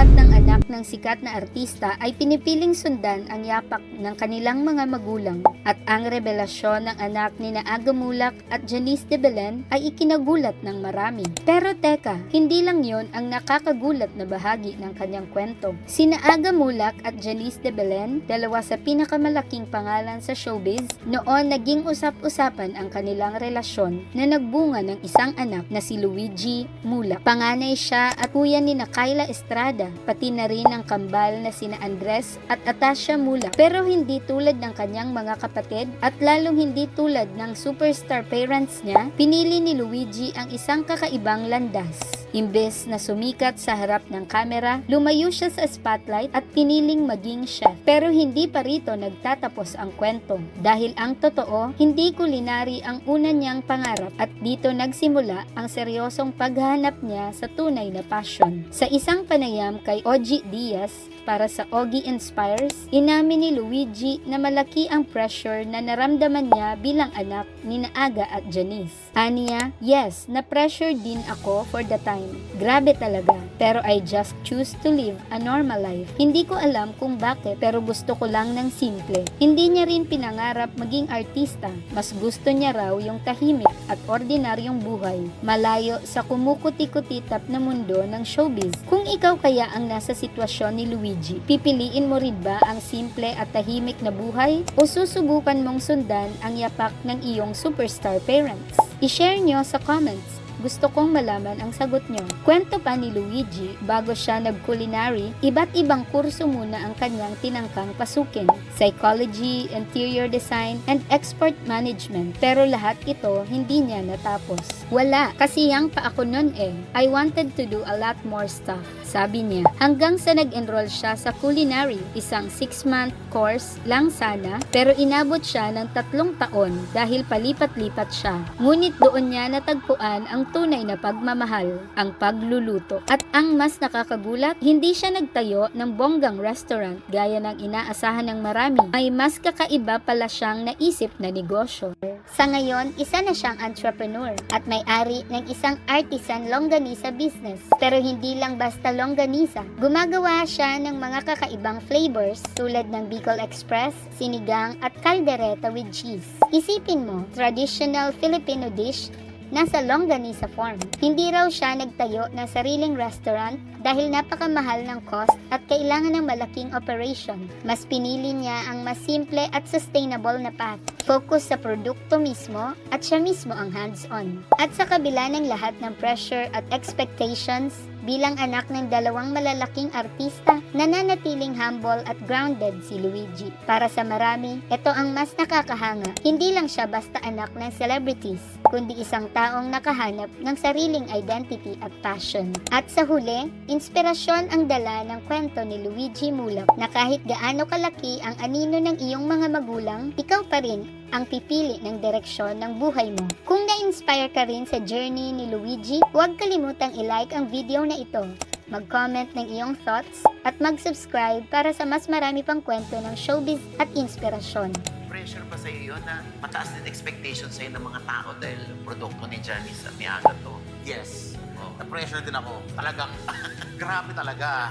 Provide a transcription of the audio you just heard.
lahat ng anak ng sikat na artista ay pinipiling sundan ang yapak ng kanilang mga magulang at ang revelasyon ng anak ni na Aga Mulak at Janice de Belen ay ikinagulat ng marami. Pero teka, hindi lang yon ang nakakagulat na bahagi ng kanyang kwento. Sina Aga Mulak at Janice de Belen, dalawa sa pinakamalaking pangalan sa showbiz, noon naging usap-usapan ang kanilang relasyon na nagbunga ng isang anak na si Luigi Mulak. Panganay siya at kuya ni na Kyla Estrada, pati na rin ang kambal na sina Andres at Atasha Mulak. Pero hindi tulad ng kanyang mga kapatid at lalong hindi tulad ng superstar parents niya, pinili ni Luigi ang isang kakaibang landas. Imbes na sumikat sa harap ng kamera, lumayo siya sa spotlight at piniling maging chef. Pero hindi pa rito nagtatapos ang kwento. Dahil ang totoo, hindi kulinary ang una niyang pangarap at dito nagsimula ang seryosong paghahanap niya sa tunay na passion. Sa isang panayam kay Oji Diaz, para sa Ogie Inspires, inamin ni Luigi na malaki ang pressure na naramdaman niya bilang anak ni Naaga at Janice. Aniya, yes, na-pressure din ako for the time. Grabe talaga. Pero I just choose to live a normal life. Hindi ko alam kung bakit pero gusto ko lang ng simple. Hindi niya rin pinangarap maging artista. Mas gusto niya raw yung tahimik at ordinaryong buhay. Malayo sa kumukuti-kutitap na mundo ng showbiz. Kung ikaw kaya ang nasa sitwasyon ni Luigi, pipiliin mo rin ba ang simple at tahimik na buhay o susubukan mong sundan ang yapak ng iyong superstar parents? I-share nyo sa comments. Gusto kong malaman ang sagot nyo. Kwento pa ni Luigi, bago siya nag-culinary, iba't ibang kurso muna ang kanyang tinangkang pasukin. Psychology, interior design, and export management. Pero lahat ito hindi niya natapos. Wala, kasi yang pa ako nun eh. I wanted to do a lot more stuff, sabi niya. Hanggang sa nag-enroll siya sa culinary, isang 6-month course lang sana, pero inabot siya ng tatlong taon dahil palipat-lipat siya. Ngunit doon niya natagpuan ang tunay na pagmamahal, ang pagluluto. At ang mas nakakagulat, hindi siya nagtayo ng bonggang restaurant gaya ng inaasahan ng marami. May mas kakaiba pala siyang naisip na negosyo. Sa ngayon, isa na siyang entrepreneur at may-ari ng isang artisan longganisa business. Pero hindi lang basta longganisa. Gumagawa siya ng mga kakaibang flavors tulad ng Bicol Express, sinigang at caldereta with cheese. Isipin mo, traditional Filipino dish nasa longganisa form. Hindi raw siya nagtayo ng sariling restaurant dahil napakamahal ng cost at kailangan ng malaking operation. Mas pinili niya ang mas simple at sustainable na path. Focus sa produkto mismo at siya mismo ang hands-on. At sa kabila ng lahat ng pressure at expectations, bilang anak ng dalawang malalaking artista, nananatiling humble at grounded si Luigi. Para sa marami, ito ang mas nakakahanga. Hindi lang siya basta anak ng celebrities, kundi isang taong nakahanap ng sariling identity at passion. At sa huli, inspirasyon ang dala ng kwento ni Luigi Mulak na kahit gaano kalaki ang anino ng iyong mga magulang, ikaw pa rin ang pipili ng direksyon ng buhay mo. Kung na-inspire ka rin sa journey ni Luigi, huwag kalimutang i-like ang video na ito, mag-comment ng iyong thoughts, at mag-subscribe para sa mas marami pang kwento ng showbiz at inspirasyon. pressure ba sa'yo yun na mataas din expectation sa'yo ng mga tao dahil produkto ni Janice at ni Aga to? Yes. Oh. Na-pressure din ako. Talagang, grabe talaga.